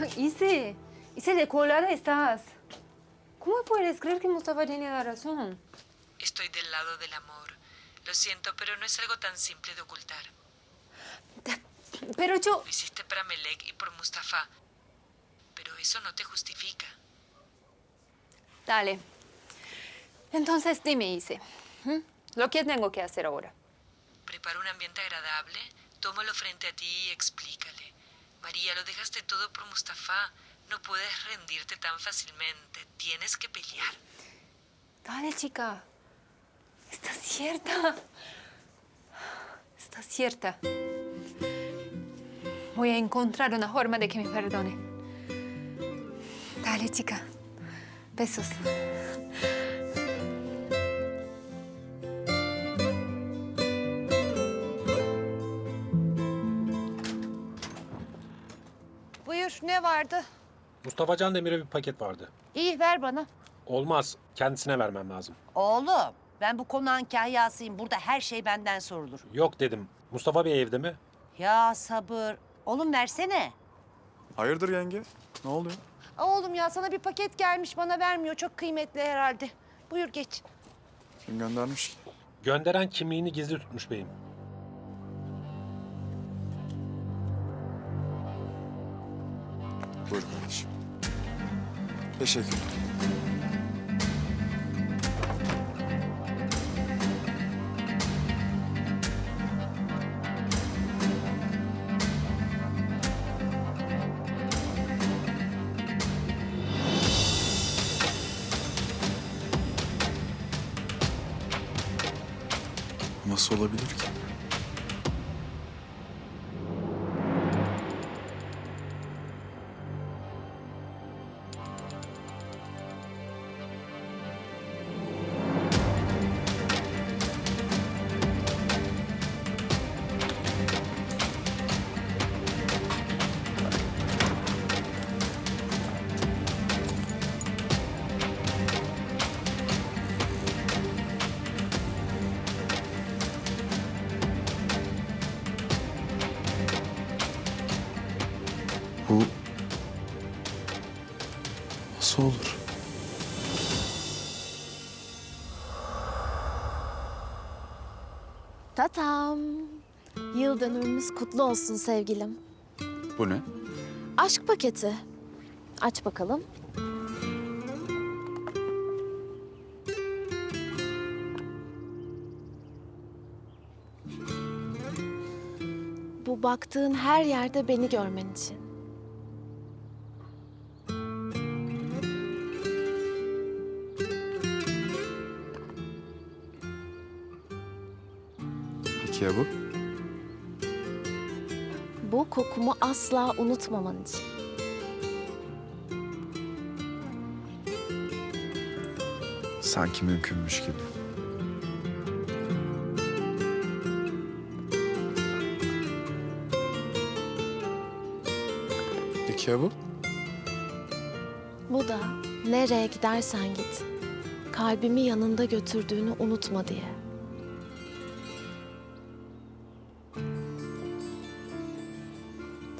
Ise, Ise, decolada estás. ¿Cómo puedes creer que Mustafa tiene la razón? Estoy del lado del amor. Lo siento, pero no es algo tan simple de ocultar. Pero yo... Lo hiciste para Melek y por Mustafa. Pero eso no te justifica. Dale. Entonces dime, Ise. ¿lo que tengo que hacer ahora? Prepara un ambiente agradable, tómalo frente a ti y explícale. María, lo dejaste todo por Mustafa. No puedes rendirte tan fácilmente. Tienes que pelear. Dale, chica. Está cierta. Está cierta. Voy a encontrar una forma de que me perdone. Dale, chica. Besos. Ne vardı? Mustafa Can Demir'e bir paket vardı. İyi ver bana. Olmaz. Kendisine vermem lazım. Oğlum ben bu konağın kahyasıyım. Burada her şey benden sorulur. Yok dedim. Mustafa Bey evde mi? Ya sabır. Oğlum versene. Hayırdır yenge? Ne oluyor? Oğlum ya sana bir paket gelmiş bana vermiyor. Çok kıymetli herhalde. Buyur geç. Kim göndermiş? Gönderen kimliğini gizli tutmuş beyim. Buyur kardeşim. Teşekkür Nasıl olabilir ki? Bu nasıl olur? Tatam. Yıl dönümümüz kutlu olsun sevgilim. Bu ne? Aşk paketi. Aç bakalım. Bu baktığın her yerde beni görmen için. Peki ya bu? Bu kokumu asla unutmaman için. Sanki mümkünmüş gibi. Peki ya bu? Bu da nereye gidersen git. Kalbimi yanında götürdüğünü unutma diye.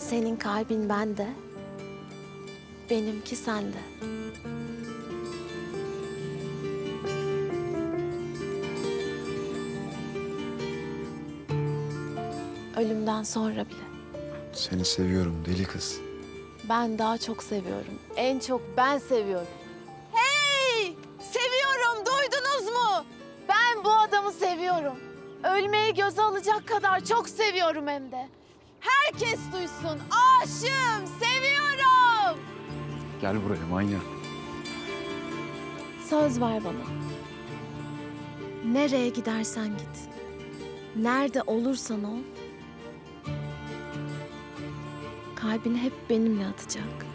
Senin kalbin bende, benimki sende. Ölümden sonra bile. Seni seviyorum deli kız. Ben daha çok seviyorum. En çok ben seviyorum. Hey! Seviyorum, duydunuz mu? Ben bu adamı seviyorum. Ölmeyi göze alacak kadar çok seviyorum hem de. Herkes duysun. Aşığım, seviyorum. Gel buraya manyak. Söz ver bana. Nereye gidersen git. Nerede olursan ol. Kalbini hep benimle atacak.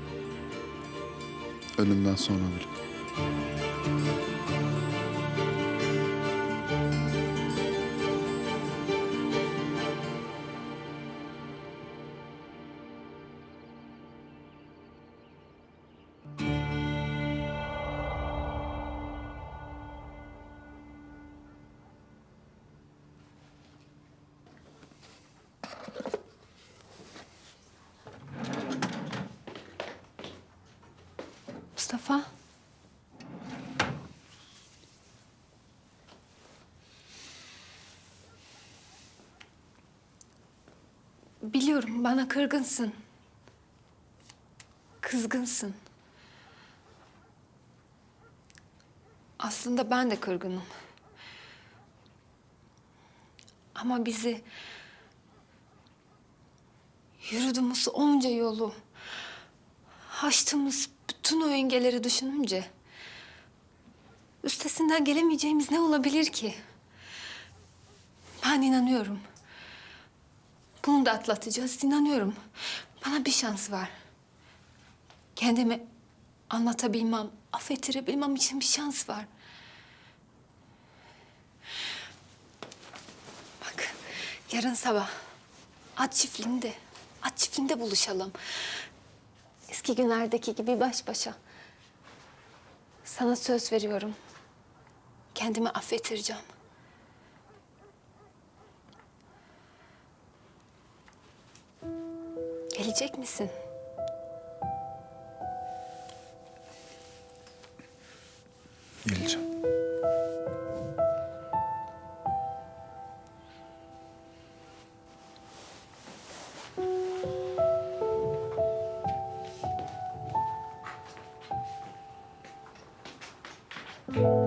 Ölümden sonra bile. Mustafa. Biliyorum bana kırgınsın. Kızgınsın. Aslında ben de kırgınım. Ama bizi yürüdüğümüz onca yolu aştığımız bütün o engelleri düşününce üstesinden gelemeyeceğimiz ne olabilir ki? Ben inanıyorum. Bunu da atlatacağız, inanıyorum. Bana bir şans var. Kendimi anlatabilmem, affettirebilmem için bir şans var. Bak, yarın sabah at çiftliğinde, at çiftliğinde buluşalım eski günlerdeki gibi baş başa. Sana söz veriyorum. Kendimi affettireceğim. Gelecek misin? Geleceğim. thank